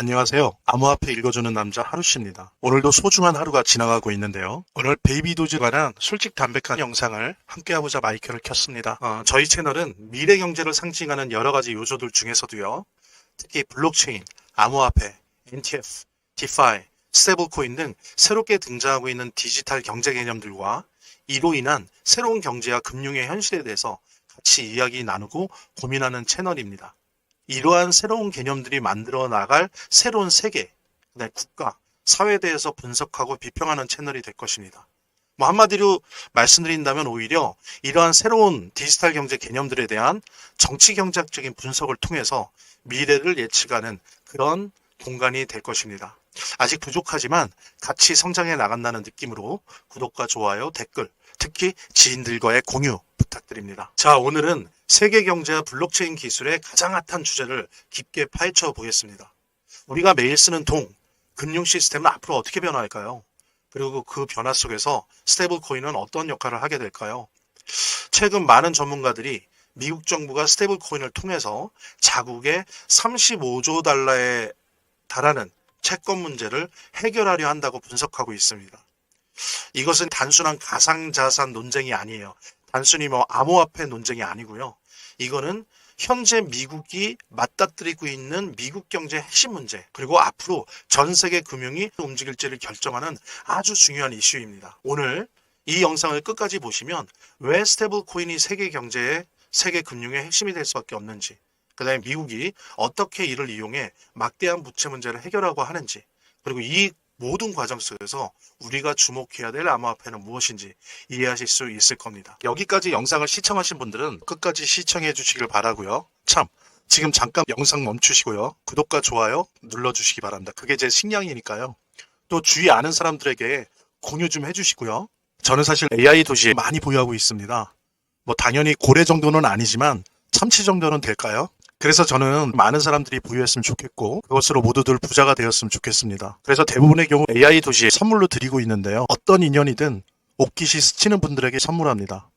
안녕하세요. 암호화폐 읽어주는 남자 하루씨입니다. 오늘도 소중한 하루가 지나가고 있는데요. 오늘 베이비도즈 관한 솔직 담백한 영상을 함께 하고자 마이크를 켰습니다. 어, 저희 채널은 미래 경제를 상징하는 여러 가지 요소들 중에서도요. 특히 블록체인, 암호화폐, NTF, 디파이, 스테이블코인 등 새롭게 등장하고 있는 디지털 경제 개념들과 이로 인한 새로운 경제와 금융의 현실에 대해서 같이 이야기 나누고 고민하는 채널입니다. 이러한 새로운 개념들이 만들어 나갈 새로운 세계, 국가, 사회에 대해서 분석하고 비평하는 채널이 될 것입니다. 뭐 한마디로 말씀드린다면 오히려 이러한 새로운 디지털 경제 개념들에 대한 정치 경제학적인 분석을 통해서 미래를 예측하는 그런 공간이 될 것입니다. 아직 부족하지만 같이 성장해 나간다는 느낌으로 구독과 좋아요, 댓글, 특히 지인들과의 공유 부탁드립니다. 자, 오늘은 세계 경제와 블록체인 기술의 가장 핫한 주제를 깊게 파헤쳐 보겠습니다. 우리가 매일 쓰는 돈, 금융 시스템은 앞으로 어떻게 변화할까요? 그리고 그 변화 속에서 스테이블 코인은 어떤 역할을 하게 될까요? 최근 많은 전문가들이 미국 정부가 스테이블 코인을 통해서 자국의 35조 달러에 달하는 채권 문제를 해결하려 한다고 분석하고 있습니다. 이것은 단순한 가상자산 논쟁이 아니에요. 단순히 뭐 암호화폐 논쟁이 아니고요. 이거는 현재 미국이 맞닥뜨리고 있는 미국 경제 핵심 문제 그리고 앞으로 전 세계 금융이 움직일지를 결정하는 아주 중요한 이슈입니다. 오늘 이 영상을 끝까지 보시면 왜 스테이블 코인이 세계 경제의 세계 금융의 핵심이 될 수밖에 없는지 그다음에 미국이 어떻게 이를 이용해 막대한 부채 문제를 해결하고 하는지 그리고 이 모든 과정 속에서 우리가 주목해야 될 암호화폐는 무엇인지 이해하실 수 있을 겁니다. 여기까지 영상을 시청하신 분들은 끝까지 시청해 주시길 바라고요. 참 지금 잠깐 영상 멈추시고요. 구독과 좋아요 눌러주시기 바랍니다. 그게 제 식량이니까요. 또 주위 아는 사람들에게 공유 좀 해주시고요. 저는 사실 AI 도시에 많이 보유하고 있습니다. 뭐 당연히 고래 정도는 아니지만 참치 정도는 될까요? 그래서 저는 많은 사람들이 보유했으면 좋겠고 그것으로 모두들 부자가 되었으면 좋겠습니다. 그래서 대부분의 경우 AI 도시에 선물로 드리고 있는데요. 어떤 인연이든 옥기시 스치는 분들에게 선물합니다.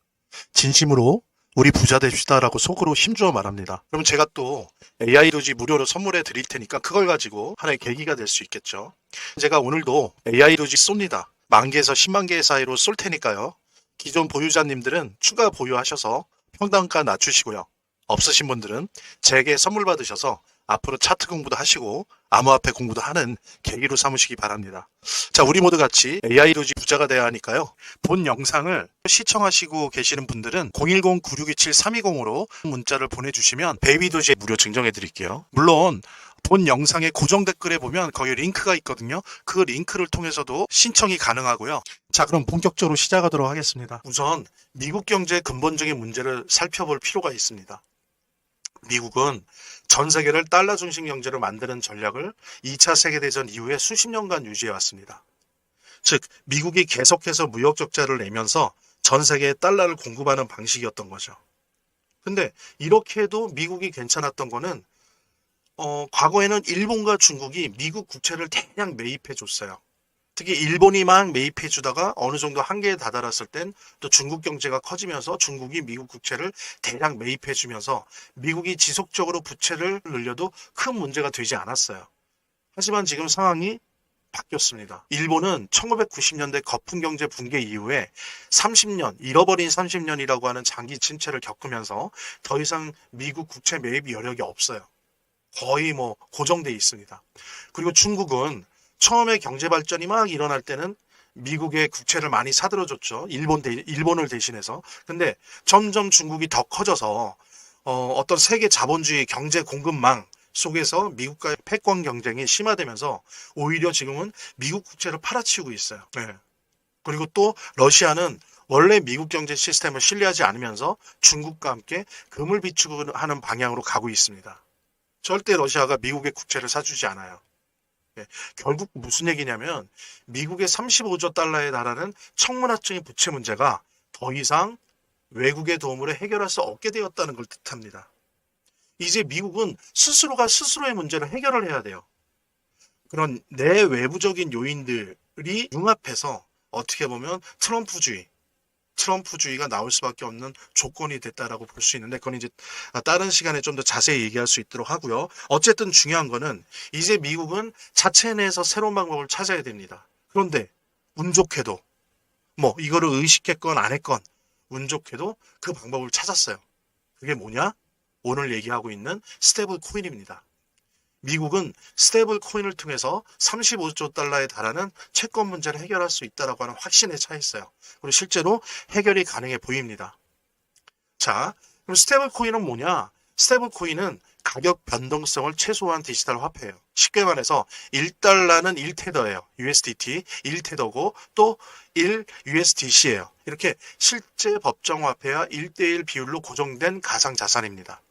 진심으로 우리 부자 됩시다라고 속으로 힘주어 말합니다. 그럼 제가 또 AI 도시 무료로 선물해 드릴 테니까 그걸 가지고 하나의 계기가 될 수 있겠죠. 제가 오늘도 AI 도시 쏩니다. 만 개에서 10만 개 사이로 쏠 테니까요. 기존 보유자님들은 추가 보유하셔서 평단가 낮추시고요. 없으신 분들은 제게 선물 받으셔서 앞으로 차트 공부도 하시고 암호화폐 공부도 하는 계기로 삼으시기 바랍니다. 자, 우리 모두 같이 AI로지 부자가 돼야 하니까요. 본 영상을 시청하시고 계시는 분들은 010-9627-320으로 문자를 보내주시면 베이비도지에 무료 증정해 드릴게요. 물론 본 영상의 고정 댓글에 보면 거기 링크가 있거든요. 그 링크를 통해서도 신청이 가능하고요. 자, 그럼 본격적으로 시작하도록 하겠습니다. 우선 미국 경제의 근본적인 문제를 살펴볼 필요가 있습니다. 미국은 전 세계를 달러 중심 경제로 만드는 전략을 2차 세계대전 이후에 수십 년간 유지해 왔습니다. 즉, 미국이 계속해서 무역 적자를 내면서 전 세계에 달러를 공급하는 방식이었던 거죠. 근데 이렇게 해도 미국이 괜찮았던 거는 어, 과거에는 일본과 중국이 미국 국채를 대량 매입해 줬어요. 특히 일본이 막 매입해 주다가 어느 정도 한계에 다다랐을 땐 또 중국 경제가 커지면서 중국이 미국 국채를 대량 매입해 주면서 미국이 지속적으로 부채를 늘려도 큰 문제가 되지 않았어요. 하지만 지금 상황이 바뀌었습니다. 일본은 1990년대 거품 경제 붕괴 이후에 30년, 잃어버린 30년이라고 하는 장기 침체를 겪으면서 더 이상 미국 국채 매입 여력이 없어요. 거의 뭐 고정돼 있습니다. 그리고 중국은 처음에 경제 발전이 막 일어날 때는 미국의 국채를 많이 사들어줬죠. 일본 대, 일본을 대신해서. 근데 점점 중국이 더 커져서 어, 어떤 세계 자본주의 경제 공급망 속에서 미국과의 패권 경쟁이 심화되면서 오히려 지금은 미국 국채를 팔아치우고 있어요. 네. 그리고 또 러시아는 원래 미국 경제 시스템을 신뢰하지 않으면서 중국과 함께 금을 비축하는 방향으로 가고 있습니다. 절대 러시아가 미국의 국채를 사주지 않아요. 예, 결국 무슨 얘기냐면 미국의 35조 달러에 달하는 청문학적인 부채 문제가 더 이상 외국의 도움으로 해결할 수 없게 되었다는 걸 뜻합니다. 이제 미국은 스스로가 스스로의 문제를 해결을 해야 돼요. 그런 내외부적인 요인들이 융합해서 어떻게 보면 트럼프주의, 트럼프주의가 나올 수밖에 없는 조건이 됐다라고 볼 수 있는데 그건 이제 다른 시간에 좀 더 자세히 얘기할 수 있도록 하고요. 어쨌든 중요한 거는 이제 미국은 자체 내에서 새로운 방법을 찾아야 됩니다. 그런데 운 좋게도 뭐 이거를 의식했건 안 했건 운 좋게도 그 방법을 찾았어요. 그게 뭐냐? 오늘 얘기하고 있는 스테이블 코인입니다. 미국은 스테이블 코인을 통해서 35조 달러에 달하는 채권 문제를 해결할 수 있다라고 하는 확신에 차 있어요. 그리고 실제로 해결이 가능해 보입니다. 자, 그럼 스테이블 코인은 뭐냐? 스테이블 코인은 가격 변동성을 최소화한 디지털 화폐예요. 쉽게 말해서 1달러는 1테더예요. USDT 1테더고 또 1 USDC예요. 이렇게 실제 법정 화폐와 1대1 비율로 고정된 가상 자산입니다.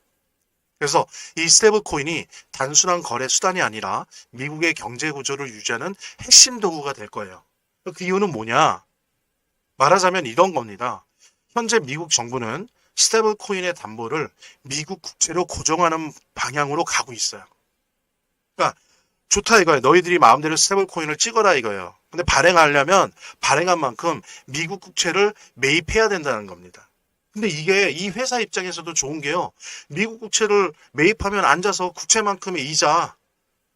그래서 이 스테이블 코인이 단순한 거래 수단이 아니라 미국의 경제 구조를 유지하는 핵심 도구가 될 거예요. 그 이유는 뭐냐? 말하자면 이런 겁니다. 현재 미국 정부는 스테이블 코인의 담보를 미국 국채로 고정하는 방향으로 가고 있어요. 그러니까 좋다 이거예요. 너희들이 마음대로 스테이블 코인을 찍어라 이거예요. 근데 발행하려면 발행한 만큼 미국 국채를 매입해야 된다는 겁니다. 근데 이게 이 회사 입장에서도 좋은 게요. 미국 국채를 매입하면 앉아서 국채만큼의 이자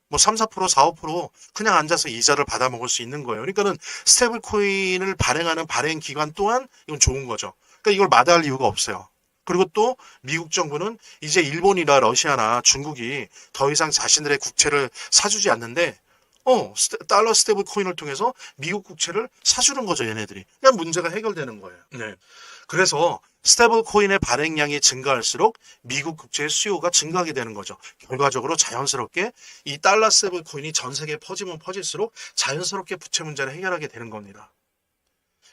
뭐 3, 4%, 4, 5% 그냥 앉아서 이자를 받아 먹을 수 있는 거예요. 그러니까는 스테이블 코인을 발행하는 발행 기간 동안 이건 좋은 거죠. 그러니까 이걸 마다할 이유가 없어요. 그리고 또 미국 정부는 이제 일본이나 러시아나 중국이 더 이상 자신들의 국채를 사주지 않는데 어 스테- 달러 스테이블 코인을 통해서 미국 국채를 사주는 거죠 얘네들이. 그냥 문제가 해결되는 거예요. 네. 그래서 스테이블 코인의 발행량이 증가할수록 미국 국채의 수요가 증가하게 되는 거죠. 결과적으로 자연스럽게 이 달러 스테이블 코인이 전 세계에 퍼지면 퍼질수록 자연스럽게 부채 문제를 해결하게 되는 겁니다.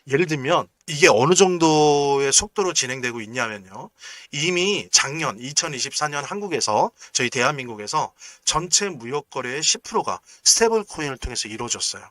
예를 들면 이게 어느 정도의 속도로 진행되고 있냐면요. 이미 작년 2024년 한국에서 저희 대한민국에서 전체 무역 거래의 10%가 스테이블 코인을 통해서 이루어졌어요.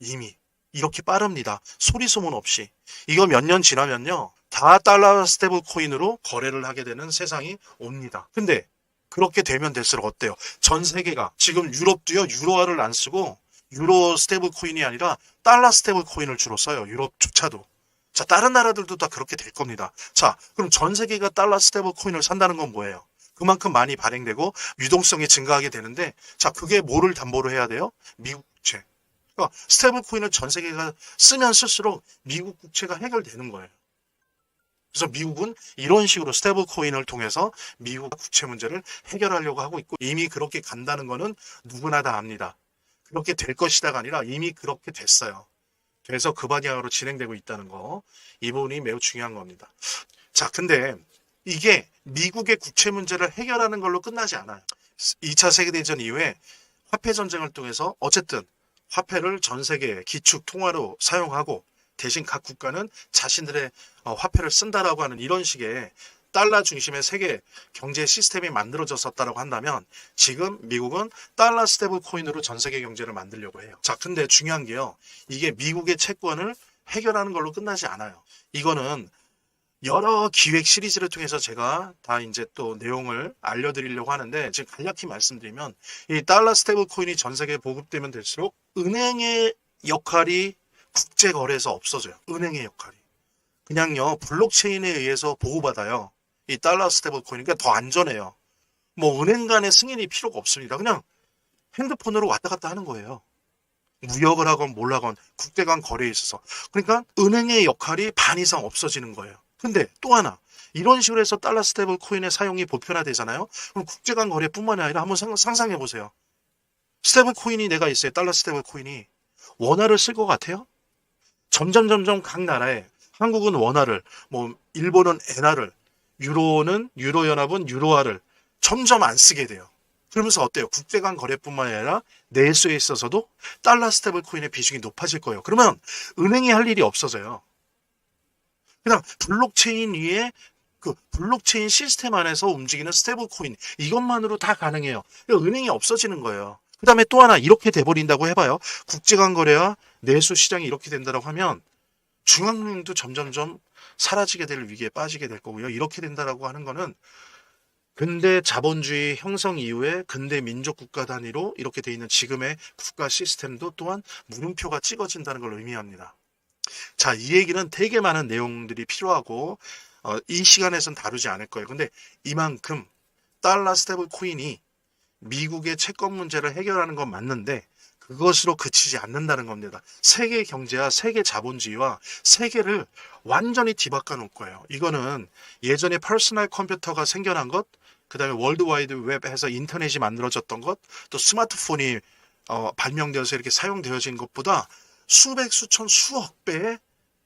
이미 이렇게 빠릅니다. 소리 소문 없이. 이거 몇 년 지나면요. 다 달러 스테이블 코인으로 거래를 하게 되는 세상이 옵니다. 근데 그렇게 되면 될수록 어때요? 전 세계가 지금 유럽도요. 유로화를 안 쓰고 유로 스테이블 코인이 아니라 달러 스테이블 코인을 주로 써요. 유럽조차도. 자, 다른 나라들도 다 그렇게 될 겁니다. 자, 그럼 전 세계가 달러 스테이블 코인을 산다는 건 뭐예요? 그만큼 많이 발행되고 유동성이 증가하게 되는데, 자, 그게 뭐를 담보로 해야 돼요? 미국 국채. 그러니까 스테이블 코인을 전 세계가 쓰면 쓸수록 미국 국채가 해결되는 거예요. 그래서 미국은 이런 식으로 스테이블 코인을 통해서 미국 국채 문제를 해결하려고 하고 있고 이미 그렇게 간다는 거는 누구나 다 압니다. 그렇게 될 것이다가 아니라 이미 그렇게 됐어요. 그래서 그 방향으로 진행되고 있다는 거. 이 부분이 매우 중요한 겁니다. 자, 근데 이게 미국의 국채 문제를 해결하는 걸로 끝나지 않아요. 2차 세계대전 이후에 화폐 전쟁을 통해서 어쨌든 화폐를 전 세계 기축 통화로 사용하고 대신 각 국가는 자신들의 어, 화폐를 쓴다라고 하는 이런 식의 달러 중심의 세계 경제 시스템이 만들어졌었다라고 한다면 지금 미국은 달러 스테이블 코인으로 전 세계 경제를 만들려고 해요. 자, 근데 중요한 게요. 이게 미국의 채권을 해결하는 걸로 끝나지 않아요. 이거는 여러 기획 시리즈를 통해서 제가 다 이제 또 내용을 알려드리려고 하는데 지금 간략히 말씀드리면 이 달러 스테이블 코인이 전 세계에 보급되면 될수록 은행의 역할이 국제 거래에서 없어져요. 은행의 역할이. 그냥요 블록체인에 의해서 보호받아요. 이 달러 스테이블 코인 그러니까 더 안전해요. 뭐 은행 간의 승인이 필요가 없습니다. 그냥 핸드폰으로 왔다 갔다 하는 거예요. 무역을 하건 뭘 하건 국대 간 거래에 있어서. 그러니까 은행의 역할이 반 이상 없어지는 거예요. 근데 또 하나 이런 식으로 해서 달러 스테이블 코인의 사용이 보편화되잖아요. 그럼 국제 간 거래뿐만이 아니라 한번 상- 상상해 보세요. 스테이블 코인이 내가 있어요. 달러 스테이블 코인이 원화를 쓸 것 같아요? 점점 점점 각 나라에 한국은 원화를 뭐 일본은 엔화를 유로는 유로 연합은 유로화를 점점 안 쓰게 돼요. 그러면서 어때요? 국제 간 거래뿐만 아니라 내수에 있어서도 달러 스테이블 코인의 비중이 높아질 거예요. 그러면 은행이 할 일이 없어져요. 그냥 블록체인 위에 그 블록체인 시스템 안에서 움직이는 스테이블 코인 이것만으로 다 가능해요. 은행이 없어지는 거예요. 그 다음에 또 하나 이렇게 돼버린다고 해봐요. 국제 간 거래와 내수 시장이 이렇게 된다고 하면 중앙은행도 점점점 사라지게 될 위기에 빠지게 될 거고요. 이렇게 된다라고 하는 거는 근대 자본주의 형성 이후에 근대 민족 국가 단위로 이렇게 돼 있는 지금의 국가 시스템도 또한 물음표가 찍어진다는 걸 의미합니다. 자, 이 얘기는 되게 많은 내용들이 필요하고 어, 이 시간에선 다루지 않을 거예요. 근데 이만큼 달러 스테이블 코인이 미국의 채권 문제를 해결하는 건 맞는데 그것으로 그치지 않는다는 겁니다. 세계 경제와 세계 자본주의와 세계를 완전히 뒤바꿔 놓을 거예요. 이거는 예전에 퍼스널 컴퓨터가 생겨난 것, 그 다음에 월드와이드 웹 해서 인터넷이 만들어졌던 것, 또 스마트폰이 어, 발명되어서 이렇게 사용되어진 것보다 수백, 수천, 수억 배의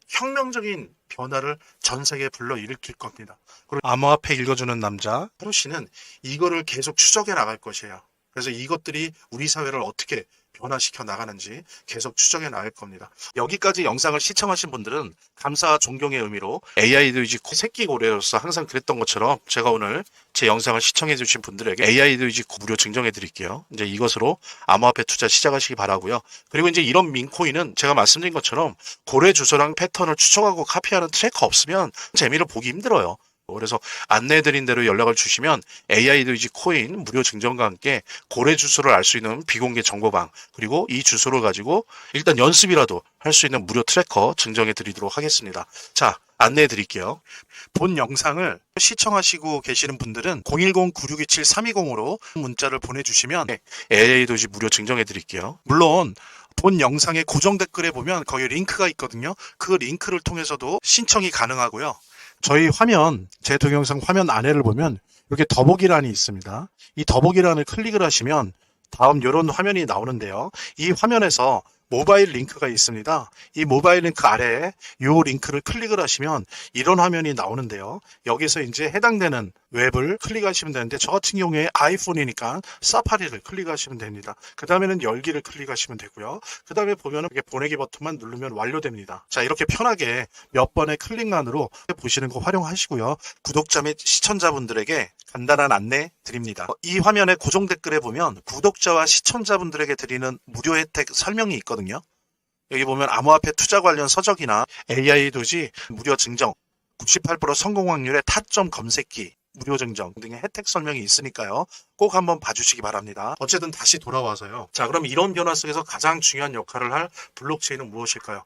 혁명적인 변화를 전 세계에 불러일으킬 겁니다. 그리고 암호화폐 읽어주는 남자 하루 씨는 이거를 계속 추적해 나갈 것이에요. 그래서 이것들이 우리 사회를 어떻게 변화시켜 나가는지 계속 추적해 나갈 겁니다. 여기까지 영상을 시청하신 분들은 감사와 존경의 의미로 AI도 이제 새끼 고래로서 항상 그랬던 것처럼 제가 오늘 제 영상을 시청해 주신 분들에게 AI도 이제 무료 증정해 드릴게요. 이제 이것으로 암호화폐 투자 시작하시기 바라고요. 그리고 이제 이런 민코인은 제가 말씀드린 것처럼 고래 주소랑 패턴을 추적하고 카피하는 트래커 없으면 재미를 보기 힘들어요. 그래서 안내해드린 대로 연락을 주시면 AI도 이제 코인 무료 증정과 함께 고래 주소를 알 수 있는 비공개 정보방 그리고 이 주소를 가지고 일단 연습이라도 할 수 있는 무료 트래커 증정해 드리도록 하겠습니다. 자, 안내해 드릴게요. 본 영상을 시청하시고 계시는 분들은 010-9627-320으로 문자를 보내주시면 AI도 이제 무료 증정해 드릴게요. 물론 본 영상의 고정 댓글에 보면 거기 링크가 있거든요. 그 링크를 통해서도 신청이 가능하고요. 저희 화면, 제 동영상 화면 안에를 보면 이렇게 더보기란이 있습니다. 이 더보기란을 클릭을 하시면 다음 이런 화면이 나오는데요. 이 화면에서 모바일 링크가 있습니다. 이 모바일 링크 아래에 이 링크를 클릭을 하시면 이런 화면이 나오는데요. 여기서 이제 해당되는 웹을 클릭하시면 되는데 저 같은 경우에 아이폰이니까 사파리를 클릭하시면 됩니다. 그 다음에는 열기를 클릭하시면 되고요. 그 다음에 보면은 이렇게 보내기 버튼만 누르면 완료됩니다. 자 이렇게 편하게 몇 번의 클릭만으로 보시는 거 활용하시고요. 구독자 및 시청자분들에게 간단한 안내 드립니다. 어, 이 화면의 고정 댓글에 보면 구독자와 시청자분들에게 드리는 무료 혜택 설명이 있거든요. 여기 보면 암호화폐 투자 관련 서적이나 AI 도지 무료 증정, 98% 성공 확률의 타점 검색기, 무료 증정 등의 혜택 설명이 있으니까요. 꼭 한번 봐주시기 바랍니다. 어쨌든 다시 돌아와서요. 자, 그럼 이런 변화 속에서 가장 중요한 역할을 할 블록체인은 무엇일까요?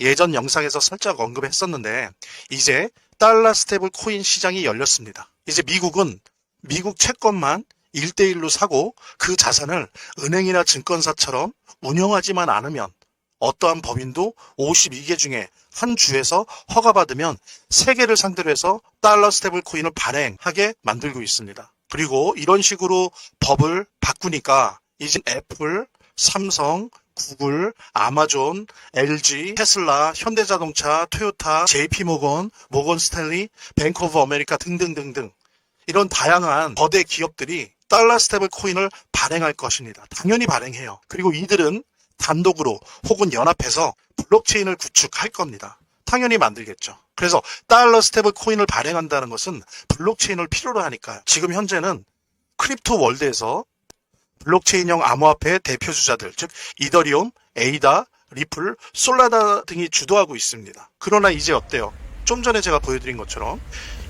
예전 영상에서 살짝 언급했었는데 이제 달러 스테이블 코인 시장이 열렸습니다. 이제 미국은 미국 채권만 1대1로 사고 그 자산을 은행이나 증권사처럼 운영하지만 않으면 어떠한 법인도 52개 중에 한 주에서 허가받으면 세계를 상대로 해서 달러 스테이블 코인을 발행하게 만들고 있습니다. 그리고 이런 식으로 법을 바꾸니까 이제 애플, 삼성, 구글, 아마존, LG, 테슬라, 현대자동차, 토요타, JP모건, 모건 스탠리, 뱅크 오브 아메리카 등등등등 이런 다양한 거대 기업들이 달러 스테이블 코인을 발행할 것입니다. 당연히 발행해요. 그리고 이들은 단독으로 혹은 연합해서 블록체인을 구축할 겁니다. 당연히 만들겠죠. 그래서 달러 스테이블 코인을 발행한다는 것은 블록체인을 필요로 하니까요. 지금 현재는 크립토 월드에서 블록체인형 암호화폐의 대표 주자들, 즉 이더리움, 에이다, 리플, 솔라다 등이 주도하고 있습니다. 그러나 이제 어때요? 좀 전에 제가 보여드린 것처럼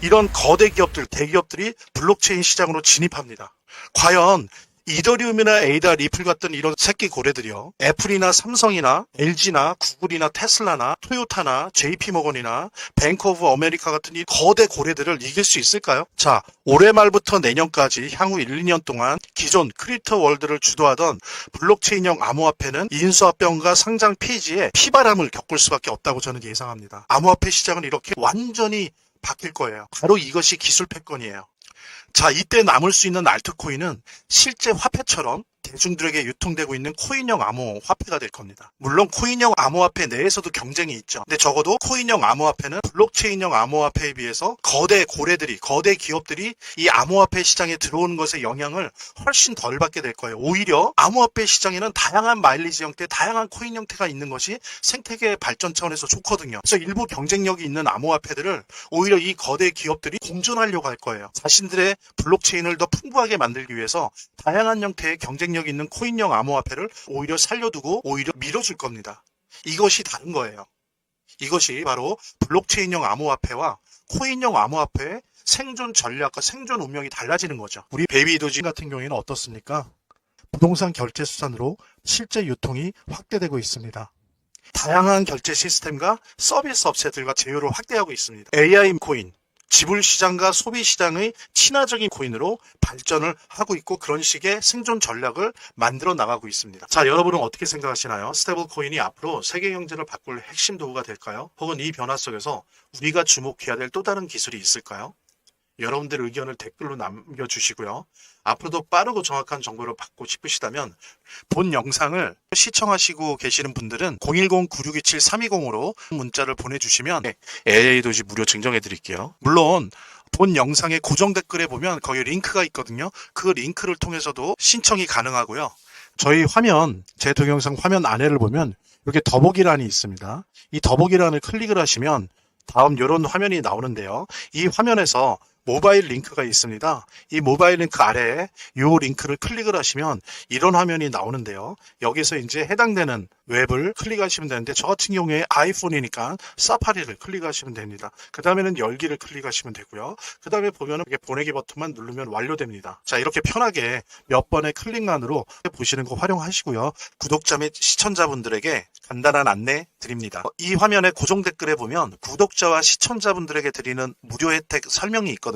이런 거대 기업들, 대기업들이 블록체인 시장으로 진입합니다. 과연 이더리움이나 에이다, 리플 같은 이런 새끼 고래들이요. 애플이나 삼성이나 LG나 구글이나 테슬라나 토요타나 JP모건이나 뱅크 오브 아메리카 같은 이 거대 고래들을 이길 수 있을까요? 자, 올해 말부터 내년까지 향후 1, 2년 동안 기존 크립토 월드를 주도하던 블록체인형 암호화폐는 인수합병과 상장 폐지에 피바람을 겪을 수밖에 없다고 저는 예상합니다. 암호화폐 시장은 이렇게 완전히 바뀔 거예요. 바로 이것이 기술 패권이에요. 자, 이때 남을 수 있는 알트코인은 실제 화폐처럼 대중들에게 유통되고 있는 코인형 암호 화폐가 될 겁니다. 물론 코인형 암호화폐 내에서도 경쟁이 있죠. 근데 적어도 코인형 암호화폐는 블록체인형 암호화폐에 비해서 거대 고래들이, 거대 기업들이 이 암호화폐 시장에 들어오는 것의 영향을 훨씬 덜 받게 될 거예요. 오히려 암호화폐 시장에는 다양한 마일리지 형태, 다양한 코인 형태가 있는 것이 생태계 발전 차원에서 좋거든요. 그래서 일부 경쟁력이 있는 암호화폐들을 오히려 이 거대 기업들이 공존하려고 할 거예요. 자신들의 블록체인을 더 풍부하게 만들기 위해서 다양한 형태의 경쟁력 있는 코인형 암호화폐를 오히려 살려두고 오히려 밀어줄 겁니다. 이것이 다른 거예요. 이것이 바로 블록체인형 암호화폐와 코인형 암호화폐의 생존 전략과 생존 운명이 달라지는 거죠. 우리 베이비 도지 같은 경우에는 어떻습니까? 부동산 결제 수단으로 실제 유통이 확대되고 있습니다. 다양한 결제 시스템과 서비스 업체들과 제휴를 확대하고 있습니다. AI 코인, 지불 시장과 소비 시장의 친화적인 코인으로 발전을 하고 있고 그런 식의 생존 전략을 만들어 나가고 있습니다. 자, 여러분은 어떻게 생각하시나요? 스테이블 코인이 앞으로 세계 경제를 바꿀 핵심 도구가 될까요? 혹은 이 변화 속에서 우리가 주목해야 될 또 다른 기술이 있을까요? 여러분들 의견을 댓글로 남겨주시고요. 앞으로도 빠르고 정확한 정보를 받고 싶으시다면 본 영상을 시청하시고 계시는 분들은 010-9627-320으로 문자를 보내주시면 AA 도지 무료 증정해 드릴게요. 물론 본 영상의 고정 댓글에 보면 거기 링크가 있거든요. 그 링크를 통해서도 신청이 가능하고요. 저희 화면, 제 동영상 화면 안에를 보면 이렇게 더보기란이 있습니다. 이 더보기란을 클릭을 하시면 다음 이런 화면이 나오는데요. 이 화면에서 모바일 링크가 있습니다. 이 모바일 링크 아래에 이 링크를 클릭을 하시면 이런 화면이 나오는데요. 여기서 이제 해당되는 웹을 클릭하시면 되는데 저 같은 경우에 아이폰이니까 사파리를 클릭하시면 됩니다. 그 다음에는 열기를 클릭하시면 되고요. 그 다음에 보면은 이렇게 보내기 버튼만 누르면 완료됩니다. 자 이렇게 편하게 몇 번의 클릭만으로 보시는 거 활용하시고요. 구독자 및 시청자분들에게 간단한 안내 드립니다. 어, 이 화면의 고정 댓글에 보면 구독자와 시청자분들에게 드리는 무료 혜택 설명이 있거든요.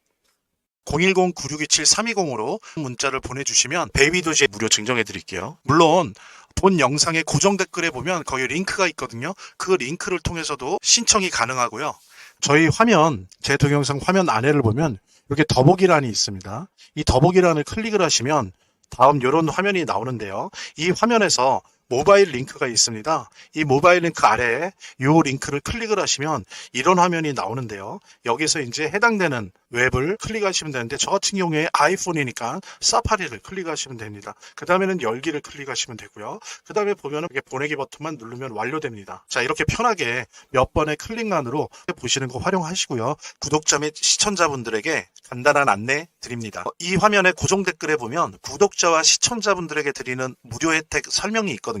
010-9627-320으로 문자를 보내주시면 베이비도시에 무료 증정해 드릴게요. 물론 본 영상의 고정 댓글에 보면 거기 링크가 있거든요. 그 링크를 통해서도 신청이 가능하고요. 저희 화면, 제 동영상 화면 안에를 보면 이렇게 더보기란이 있습니다. 이 더보기란을 클릭을 하시면 다음 이런 화면이 나오는데요. 이 화면에서 모바일 링크가 있습니다. 이 모바일 링크 아래에 이 링크를 클릭을 하시면 이런 화면이 나오는데요. 여기서 이제 해당되는 웹을 클릭하시면 되는데 저 같은 경우에 아이폰이니까 사파리를 클릭하시면 됩니다. 그 다음에는 열기를 클릭하시면 되고요. 그 다음에 보면은 보내기 버튼만 누르면 완료됩니다. 자 이렇게 편하게 몇 번의 클릭만으로 보시는 거 활용하시고요. 구독자 및 시청자분들에게 간단한 안내 드립니다. 어, 이 화면의 고정 댓글에 보면 구독자와 시청자분들에게 드리는 무료 혜택 설명이 있거든요.